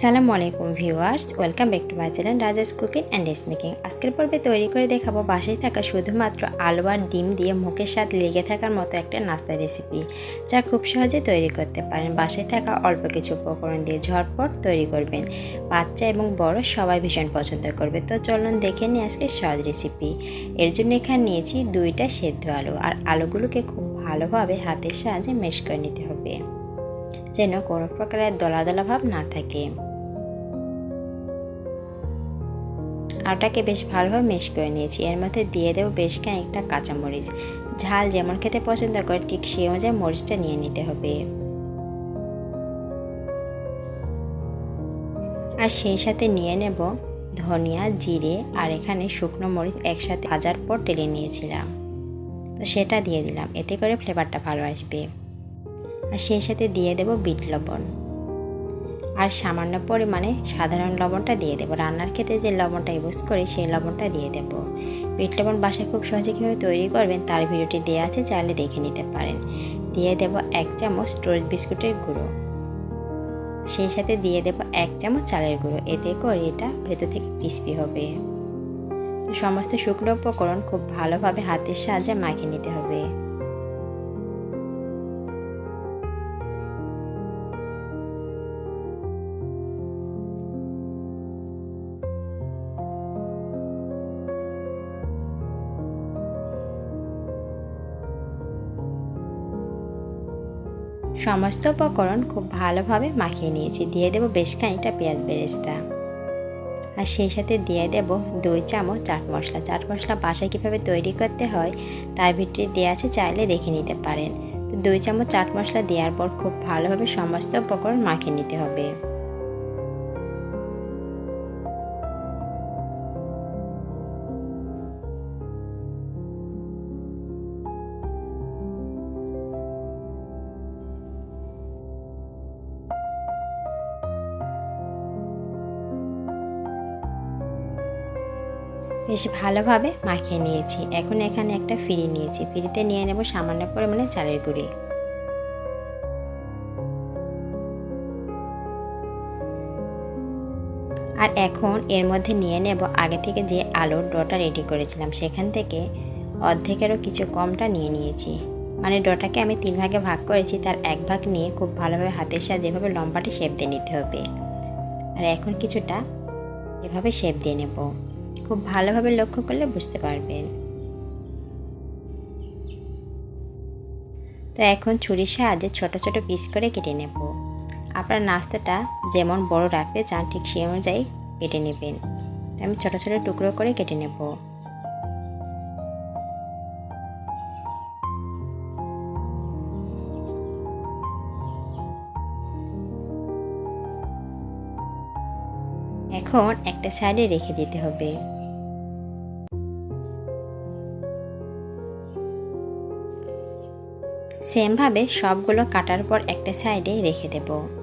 আসসালামু আলাইকুম viewers, welcome back to my channel Raja's cooking and dress making. আজকের পর্বে তৈরি করে দেখাবো বাসায় থাকা শুধুমাত্র আলু আর ডিম দিয়ে মুখের স্বাদ লেগে থাকার মতো একটা নাস্তা রেসিপি যা খুব সহজে তৈরি করতে পারেন। বাসায় থাকা অল্প কিছু উপকরণ দিয়ে ঝটপট তৈরি করবেন। বাচ্চা এবং বড় সবাই ভীষণ পছন্দ করবে। তো চলুন দেখে নিই আজকে সহজ রেসিপি এর জন্য এখানে নিয়েছি দুইটা সেদ্ধ আলু, আর আলুগুলোকে খুব ভালোভাবে হাতের সাহায্যে মেশ করে নিতে হবে, যেন কোনো প্রকারের দলা দলা ভাব না থাকে। আটাকে বেশ ভালোভাবে মেশ করে নিয়েছি। এর মধ্যে দিয়ে দেবো বেশ খানিকটা কাঁচামরিচ। ঝাল যেমন খেতে পছন্দ করে, ঠিক সেই অনুযায়ী মরিচটা নিয়ে নিতে হবে। আর সেই সাথে নিয়ে নেব ধনিয়া, জিরে আর এখানে শুকনো মরিচ একসাথে ভাজার পর টেলে নিয়েছিলাম। তো সেটা দিয়ে দিলাম, এতে করে ফ্লেভারটা ভালো আসবে। আর সেই সাথে দিয়ে দেব বিট লবণ। আর সামান্য পরিমাণে সাধারণ লবণটা দিয়ে দেবো। রান্নার ক্ষেত্রে যে লবণটা ইউজ করি, সেই লবণটা দিয়ে দেবো। বিট লবণ বাসায় খুব সহজে কীভাবে তৈরি করবেন, তার ভিডিওটি দেওয়া আছে, চাইলে দেখে নিতে পারেন। দিয়ে দেব এক চামচ টোস্ট বিস্কুটের গুঁড়ো। সেই সাথে দিয়ে দেব এক চামচ চালের গুঁড়ো। এতে করে এটা ভেতর থেকে ক্রিস্পি হবে। সমস্ত শুকনো উপকরণ খুব ভালোভাবে হাতের সাহায্যে মাখিয়ে নিতে হবে। সমস্ত উপকরণ খুব ভালোভাবে মাখিয়ে নিয়েছি। দিয়ে দেবো বেশ খানিকটা পেঁয়াজ বেরেস্তা। আর সেই সাথে দিয়ে দেব দুই চামচ চাট মশলা। চাট মশলা বাসায় কীভাবে তৈরি করতে হয়, তার ভিতরে দেওয়া আছে চাইলে দেখে নিতে পারেন। তো দুই চামচ চাট মশলা দেওয়ার পর খুব ভালোভাবে সমস্ত উপকরণ মাখিয়ে নিতে হবে। বেশ ভালোভাবে মাখিয়ে নিয়েছি। এখন এখানে একটা ফিরি নিয়েছি। ফিরিতে নিয়ে নেব সামান্য পরিমাণে চালের গুঁড়ি। আর এখন এর মধ্যে নিয়ে নেব আগে থেকে যে আলুর ডটা রেডি করেছিলাম, সেখান থেকে অর্ধেকেরও কিছু কমটা নিয়ে নিয়েছি। মানে ডটাকে আমি তিন ভাগে ভাগ করেছি, তার এক ভাগ নিয়ে খুব ভালোভাবে হাতের সাথে যেভাবে লম্বাটি শেপ দিয়ে নিতে হবে। আর এখন কিছুটা এভাবে শেপ দিয়ে নেব। খুব ভালোভাবে লক্ষ্য করলে বুঝতে পারবেন। তো এখন ছুরির সাহায্যে ছোট ছোট পিস করে কেটে নেব। আপনার নাস্তাটা যেমন বড় রাখতে চান ঠিক সেই অনুযায়ী কেটে নেবেন। আমি ছোট ছোট টুকরো করে কেটে নেব। এখন একটা সাইডে রেখে দিতে হবে। সেমভাবে সবগুলো কাটার পর একটা সাইডে রেখে দেবো।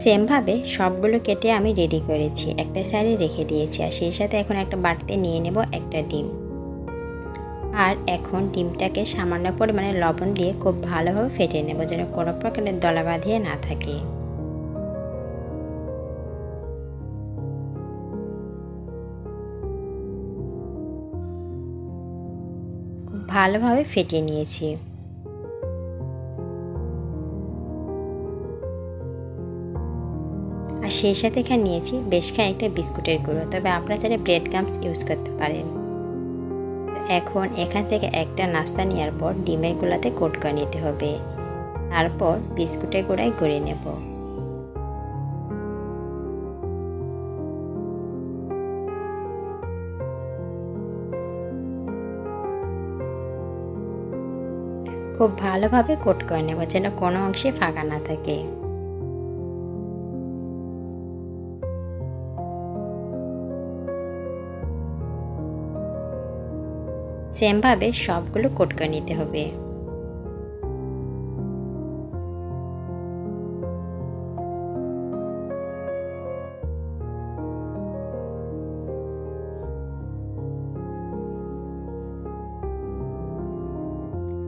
সেমভাবে সবগুলো কেটে আমি রেডি করেছি। একটা সাইডে রেখে দিয়েছি আর সেই সাথে এখন একটা বাড়তে নিয়ে নেব একটা ডিম। আর এখন ডিমটাকে সামান্য পরিমাণে লবণ দিয়ে খুব ভালোভাবে ফেটে নেব যেন কোনো প্রকারের দলা বাঁধিয়ে না থাকে। ভালোভাবে ফেটিয়ে নিয়েছি। সেই সাথে এখানে নিয়েছি বেশ খানিকটা বিস্কুটের গুঁড়ো, তবে আপনারা চাইলে ব্রেড গামস ইউজ করতে পারেন। এখন এখান থেকে একটা নাস্তা নেওয়ার পর ডিমের গুলাতে কোট করে নিতে হবে। তারপর বিস্কুটের গুঁড়ায় গড়ে নেব। খুব ভালোভাবে কোট করে নেব যেন কোনো অংশে ফাঁকা না থাকে। সেমভাবে সবগুলো কোট করে নিতে হবে।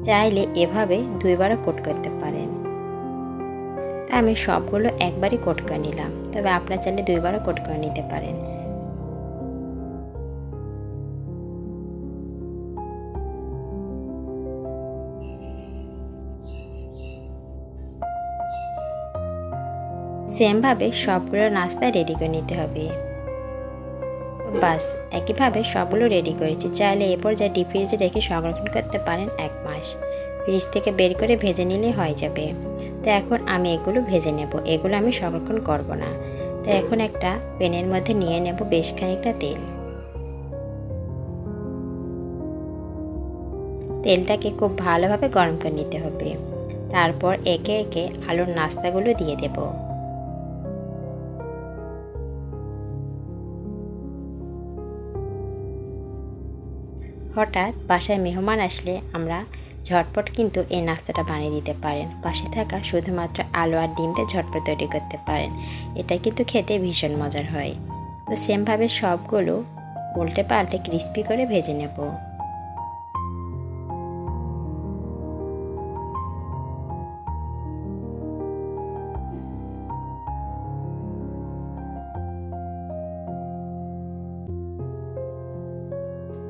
চাইলে এভাবে দুইবারও কোট করতে পারেন। তা আমি সবগুলো একবারই কোট করে নিলাম, তবে আপনারা চাইলে দুইবারও কোট করে নিতে পারেন। সেমভাবে সবগুলো নাস্তা রেডি করে নিতে হবে। বাস, একইভাবে সবগুলো রেডি করেছি। চাইলে এ পর্যায়ে ডিপ ফ্রিজে রেখে সংরক্ষণ করতে পারেন এক মাস। ফ্রিজ থেকে বের করে ভেজে নিলে হয়ে যাবে। তো এখন আমি এগুলো ভেজে নেব। এগুলো আমি সংরক্ষণ করব না। তো এখন একটা প্যানের মধ্যে নিয়ে নেব বেশ খানিকটা তেল। তেলটাকে খুব ভালোভাবে গরম করে নিতে হবে। তারপর একে একে আলুর নাস্তাগুলো দিয়ে দেবো। হঠাৎ বাসায় মেহমান আসলে আমরা ঝটপট কিন্তু এই নাস্তাটা বানিয়ে দিতে পারেন। পাশে থাকা শুধুমাত্র আলু আর ডিম দিয়ে ঝটপট তৈরি করতে পারেন। এটা কিন্তু খেতে ভীষণ মজার হয়। তো সেমভাবে সবগুলো উল্টে পাল্টে ক্রিস্পি করে ভেজে নেব।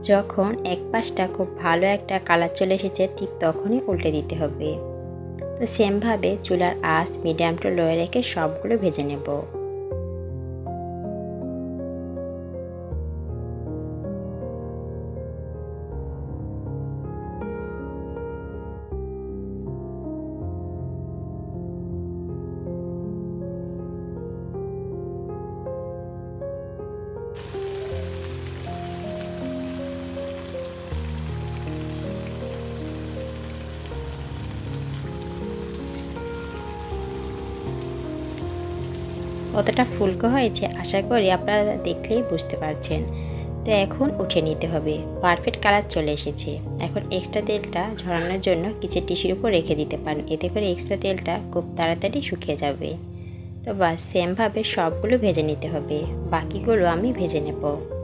যখন এক পাশটা খুব ভালো একটা কালার চলে এসেছে, ঠিক তখনই উল্টে দিতে হবে। তো সেমভাবে চুলার আঁচ মিডিয়াম টু লোয়ে রেখে সবগুলো ভেজে নেব। কতটা ফুলকো হয়েছে আশা করি আপনারা দেখলেই বুঝতে পারছেন। তো এখন উঠে নিতে হবে। পারফেক্ট কালার চলে এসেছে। এখন এক্সট্রা তেলটা ঝরানোর জন্য কিছু টিস্যুর উপর রেখে দিতে পারেন। এতে করে এক্সট্রা তেলটা খুব তাড়াতাড়ি শুকিয়ে যাবে। তো বাস, সেমভাবে সবগুলো ভেজে নিতে হবে। বাকিগুলো আমি ভেজে নেব।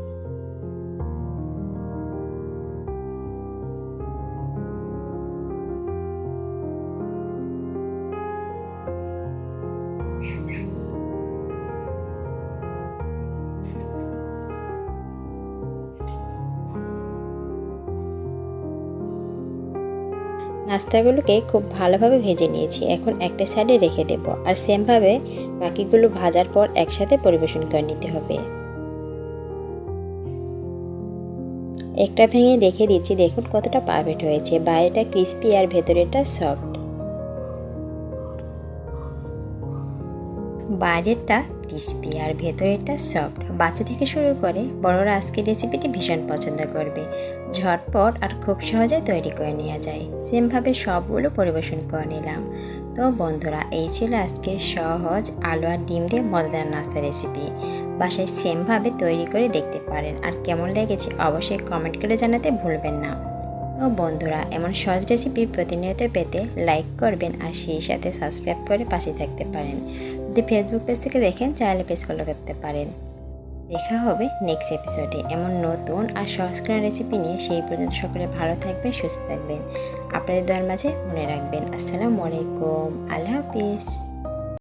নাস্তাগুলোকে খুব ভালোভাবে ভেজে নিয়েছি। এখন একটা সাইডে রেখে দেব আর সেমভাবে বাকিগুলো ভাজার পর একসাথে পরিবেশন করে নিতে হবে। একটা ভেঙে দেখে দিচ্ছি, দেখুন কতটা পারফেক্ট হয়েছে। বাইরেটা ক্রিস্পি আর ভেতরেটা সফট বাইরেরটা ক্রিস্পি আর ভেতরেরটা সফট বাচ্চা থেকে শুরু করে বড়রা আজকের রেসিপিটি ভীষণ পছন্দ করবে। ঝটপট আর খুব সহজে তৈরি করে নেওয়া যায়। সেমভাবে সবগুলো পরিবেশন করে নিলাম। তো বন্ধুরা, এই ছিল আজকে সহজ আলু আর ডিম দিয়ে মজাদার নাস্তা রেসিপি বাসায় সেমভাবে তৈরি করে দেখতে পারেন। আর কেমন লেগেছে অবশ্যই কমেন্ট করে জানাতে ভুলবেন না। ও বন্ধুরা, এমন সহজ রেসিপি প্রতিনিয়ত পেতে লাইক করবেন আর সেই সাথে সাবস্ক্রাইব করে পাশে থাকতে পারেন। যদি ফেসবুক পেজ থেকে দেখেন চাইলে পেজ ফলো করতে পারেন। দেখা হবে নেক্সট এপিসোডে এমন নতুন আর সহজ কোনো রেসিপি নিয়ে। সেই পর্যন্ত সকলে ভালো থাকবেন, সুস্থ থাকবেন। আপনাদের দোয়ার মাঝে মনে রাখবেন। আসসালামু আলাইকুম। আল্লাহ হাফিজ।